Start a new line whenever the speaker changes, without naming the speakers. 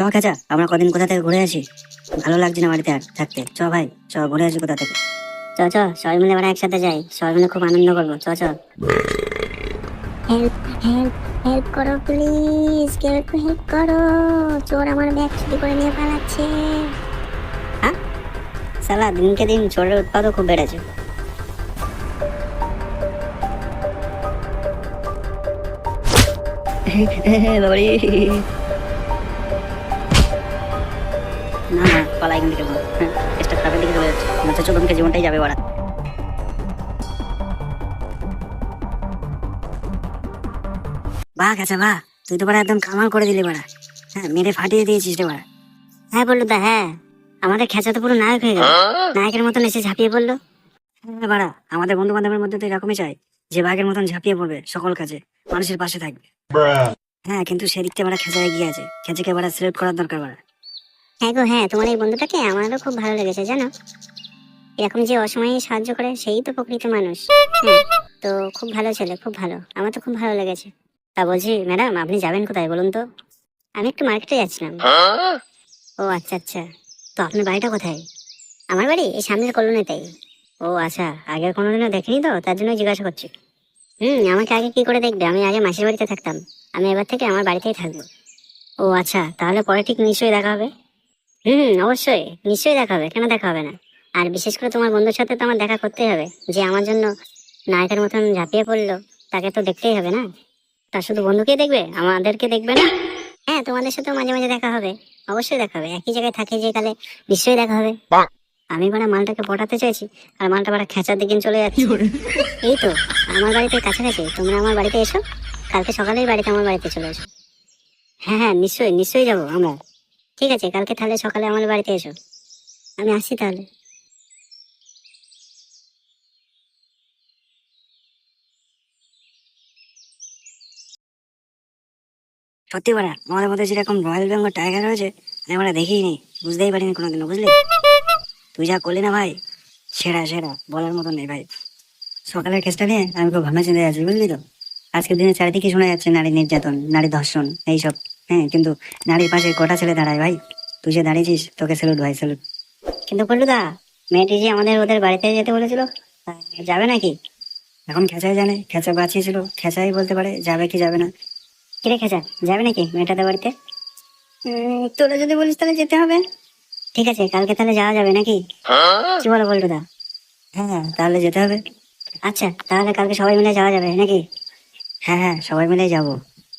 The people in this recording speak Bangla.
চ খেচা আমরা কদিন কোথা থেকে ঘুরে আসি? ভালো লাগছে না বাড়িতে আর থাকতে। চ ভাই চ ঘুরে আসি কোথা থেকে? চ চ সবাই মিলে আমরা একসাথে যাই। সবাই মিলে খুব আনন্দ করব। চ চ।
হেল্প হেল্প হেল্প করো প্লিজ কেউ একটু হেল্প করো। চোর আমার ব্যাগ চুরি করে নিয়ে পালাচ্ছে।
সালা দিনকে দিন চোরের উৎপাদও খুব বেড়েছে। বাবারি। না না পালা এখান থেকে চেষ্টা খারাপের দিকে চলে যাচ্ছে। মনে হচ্ছে জীবনটাই যাবে ওরা বাহ গেছে বাহ তুই তো বাড়া একদম কামাল করে দিলি বাড়া। হ্যাঁ মেরে ফাটিয়ে দিয়েছিস রে বাড়া। হ্যাঁ বলল দা হ্যাঁ। আমাদের খেঁচা তো পুরো নায়ক হয়ে গেল। নায়কের মতন এসে ঝাঁপিয়ে পড়ল। হ্যাঁ বাড়া আমাদের বন্ধু বান্ধবের মধ্যে তো এরকমই চাই যে বাঘের মতন ঝাঁপিয়ে পড়বে সকল কাজে। মানুষের পাশে থাকবে। হ্যাঁ কিন্তু সেদিকটা বাড়া খেঁচা এগিয়ে আছে। খেঁচাকে বাড়া সিলেক্ট করার দরকার বাড়া।
হ্যাঁ গো হ্যাঁ তোমার এই বন্ধুটাকে আমারও খুব ভালো লেগেছে, জানো? এরকম যে অসময়ে সাহায্য করে, সেই তো প্রকৃত মানুষ। হ্যাঁ তো খুব ভালো ছেলে, খুব ভালো। আমার তো খুব ভালো লেগেছে। তা বলছি, ম্যাডাম, আপনি যাবেন কোথায় বলুন তো? আমি একটু মার্কেটে যাচ্ছিলাম। ও আচ্ছা আচ্ছা। তো আপনার বাড়িটা কোথায়? আমার বাড়ি এই সামনের কলোনিতেই ও আচ্ছা আগে কোনোদিনও দেখিনি তো, তার জন্য জিজ্ঞাসা করছি। হুম, আমাকে আগে কি করে দেখবে? আমি আগে মাসির বাড়িতে থাকতাম। আমি এবার থেকে আমার বাড়িতেই থাকব। ও আচ্ছা তাহলে পরে ঠিক নিশ্চয়ই দেখা হবে। হুম অবশ্যই। নিশ্চয়ই দেখা হবে কেন দেখা হবে না? আর বিশেষ করে তোমার বন্ধুর সাথে তো আমার দেখা করতেই হবে যে আমার জন্য নায়কের মতন ঝাঁপিয়ে পড়ল তাকে তো দেখতেই হবে না? তা শুধু বন্ধুকে দেখবে? আমাদেরকে দেখবে না? হ্যাঁ তোমাদের সাথেও মাঝে মাঝে দেখা হবে অবশ্যই দেখা হবে। একই জায়গায় থাকে যে কালে নিশ্চয়ই দেখা হবে। আমি বাড়া মালটাকে পটাতে চাইছি আর মালটা বাড়া খেঁচার দিকে চলে যাচ্ছে। এই তো আমার বাড়িতে কাছাকাছি তোমরা আমার বাড়িতে এসো কালকে সকালেই বাড়িতে আমার বাড়িতে চলে এসো। হ্যাঁ হ্যাঁ নিশ্চয়ই নিশ্চয়ই যাব আমরা। ঠিক আছে, কালকে তাহলে সকালে আমার বাড়িতে এসো। আমি আসছি তাহলে।
সত্যি বাড়া আমাদের মধ্যে যেরকম রয়্যাল বেঙ্গল টাইগার রয়েছে, আমি আমরা দেখিনি বুঝতেই পারিনি কোনোদিনও, বুঝলি? তুই যা করলি না ভাই, সেরা সেরা, বলার মতো নেই ভাই। সকালের কেসটা নিয়ে আমি খুব ভাবনা চিন্তায় আছি, বুঝলি তো? আজকের দিনে চারিদিকে শোনা যাচ্ছে নারী নির্যাতন, নারী ধর্ষণ, এইসব। হ্যাঁ কিন্তু নারীর পাশে কটা ছেলে দাঁড়ায় ভাই। তুই যে দাঁড়িয়েছিস তোকে স্যালুট ভাই স্যালুট কিন্তু বললু দা মেয়েটি যে আমাদের ওদের বাড়িতে যেতে বলেছিল যাবে নাকি? এখন খেঁচাই জানে খেঁচা বাঁচিয়েছিল খেঁচাই বলতে পারে যাবে কি যাবে না। কিরে খেঁচা যাবে নাকি মেয়েটাদের বাড়িতে? তোরা যদি বলিস তাহলে যেতে হবে। ঠিক আছে কালকে তাহলে যাওয়া যাবে নাকি? কি বলো বলটু দা হ্যাঁ তাহলে যেতে হবে। আচ্ছা তাহলে কালকে সবাই মিলে যাওয়া যাবে নাকি? হ্যাঁ হ্যাঁ সবাই মিলে যাব।